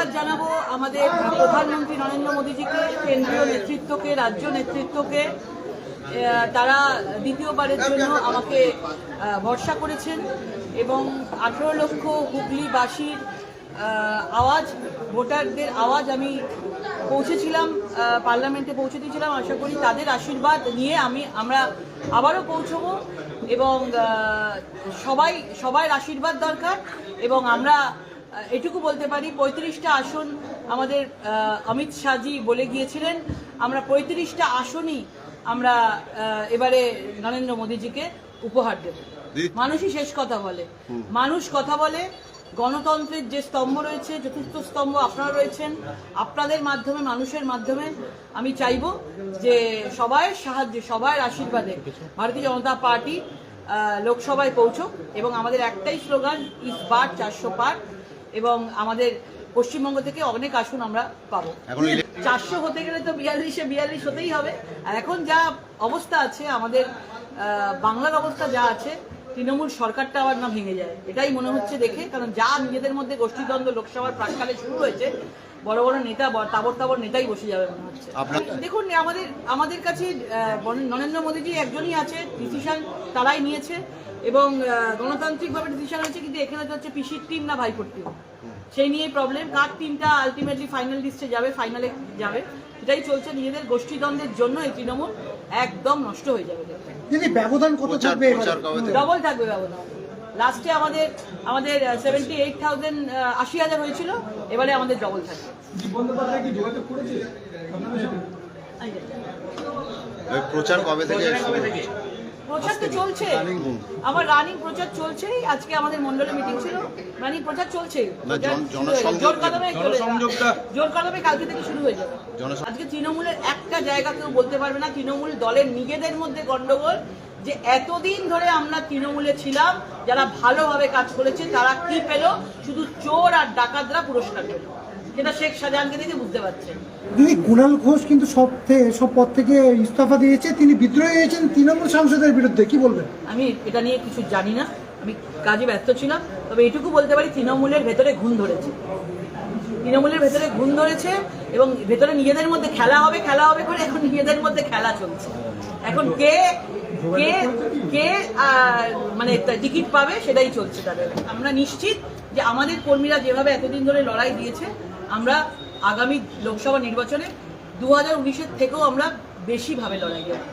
ধন্যবাদ জানাব আমাদের প্রধানমন্ত্রী নরেন্দ্র মোদীজিকে, কেন্দ্রীয় নেতৃত্বকে, রাজ্য নেতৃত্বকে। তারা দ্বিতীয়বারের জন্য আমাকে ভরসা করেছেন এবং আঠেরো লক্ষ হুগলিবাসীর আওয়াজ, ভোটারদের আওয়াজ আমি পৌঁছেছিলাম পার্লামেন্টে পৌঁছে দিয়েছিলাম। আশা করি তাদের আশীর্বাদ নিয়ে আমি, আমরা আবারও পৌঁছবো এবং সবাই, সবার আশীর্বাদ দরকার এবং আমরা এটুকু বলতে পারি পঁয়ত্রিশটা আসন আমাদের অমিত শাহজি বলে গিয়েছিলেন। আমরা পঁয়ত্রিশটা আসনই আমরা এবারে নরেন্দ্র মোদীজিকে উপহার দেব। মানুষই শেষ কথা বলে। মানুষ কথা বলে গণতন্ত্রের যে স্তম্ভ রয়েছে চতুর্থ স্তম্ভ আপনারা রয়েছেন আপনাদের মাধ্যমে মানুষের মাধ্যমে আমি চাইব যে সবাইয়ের সাহায্যে সবাইয়ের আশীর্বাদে ভারতীয় জনতা পার্টি লোকসভায় পৌঁছক এবং আমাদের একটাই স্লোগান ইস পার চারশো পার। এবং আমাদের পশ্চিমবঙ্গ থেকে অনেক আসন আমরা পাবো। চারশো হতে গেলে তো বিয়াল্লিশে বিয়াল্লিশ হতেই হবে। আর এখন যা অবস্থা আছে আমাদের আহ, বাংলার অবস্থা যা আছে তৃণমূল সরকারটা আবার না ভেঙে যায়। এটাই মনে হচ্ছে দেখে কারণ যা নিজেদের মধ্যে গোষ্ঠীদ্বন্দ্ব লোকসভার প্রাককালে শুরু হয়েছে বড় বড় নেতা তাবর তাবর নেতাই বসে যাবে মনে হচ্ছে। দেখুন আমাদের আমাদের কাছে নরেন্দ্র মোদীজি একজনই আছে ডিসিশন তারাই নিয়েছে এবং গণতান্ত্রিকভাবে ডিসিশন হয়েছে কিন্তু এখানে তো হচ্ছে পিসির টিম না ভাইপোর টিম সেই নিয়ে প্রবলেম কার টিমটা আলটিমেটলি ফাইনাল লিস্টে যাবে ফাইনালে যাবে এটাই চলছে। নিজেদের গোষ্ঠীদ্বন্দ্বের জন্য এই তৃণমূল একদম নষ্ট হয়ে যাবে। দিদি ব্যবধান কত থাকবে? ডবল থাকবে ব্যবধান। লাস্টে আমাদের আমাদের সেভেন্টি এইট থাউজেন্ড আশি হাজার হয়েছিল এবারে আমাদের ডবল থাকবে। ওই প্রচার কবে থেকে প্রচার তো চলছে। আমার রানিং প্রচার চলছেই। আজকে আমাদের মন্ডলে মিটিং ছিল। রানিং প্রচার চলছে জোর কদমে জোর কদমে কালকে থেকে শুরু হয়ে যাবে। আজকে তৃণমূলের একটা জায়গা কেউ বলতে পারবে না। তৃণমূল দলের নিজেদের মধ্যে গন্ডগোল। যে এতদিন ধরে আমরা তৃণমূলে ছিলাম যারা ভালোভাবে কাজ করেছে তারা কি পেল? শুধু চোর আর ডাকাতরা পুরস্কার পেল। যেটা শেখ শাহজাহানকে দেখে বুঝতে পারছেন। দিদি কুণাল ঘোষ কিন্তু সব থেকে সব পদ থেকে ইস্তফা দিয়েছে তিনি বিদ্রোহী হয়েছেন তৃণমূল সাংসদের বিরুদ্ধে কি বলবেন? আমি এটা নিয়ে কিছু জানি না। আমি কাজে ব্যস্ত ছিলাম তবে এটুকু বলতে পারি তৃণমূলের ভেতরে ঘুম ধরেছে। তৃণমূলের ভেতরে ঘুম ধরেছে এবং ভেতরে নিজেদের মধ্যে খেলা হবে খেলা হবে করে এখন নিজেদের মধ্যে খেলা চলছে। এখন কে কে কে মানে টিকিট পাবে সেটাই চলছে তাদের। আমরা নিশ্চিত যে আমাদের কর্মীরা যেভাবে এতদিন ধরে লড়াই দিয়েছে, আমরা আগামী লোকসভা নির্বাচনে দু হাজার উনিশের থেকেও আমরা বেশিভাবে লড়াই দেবো।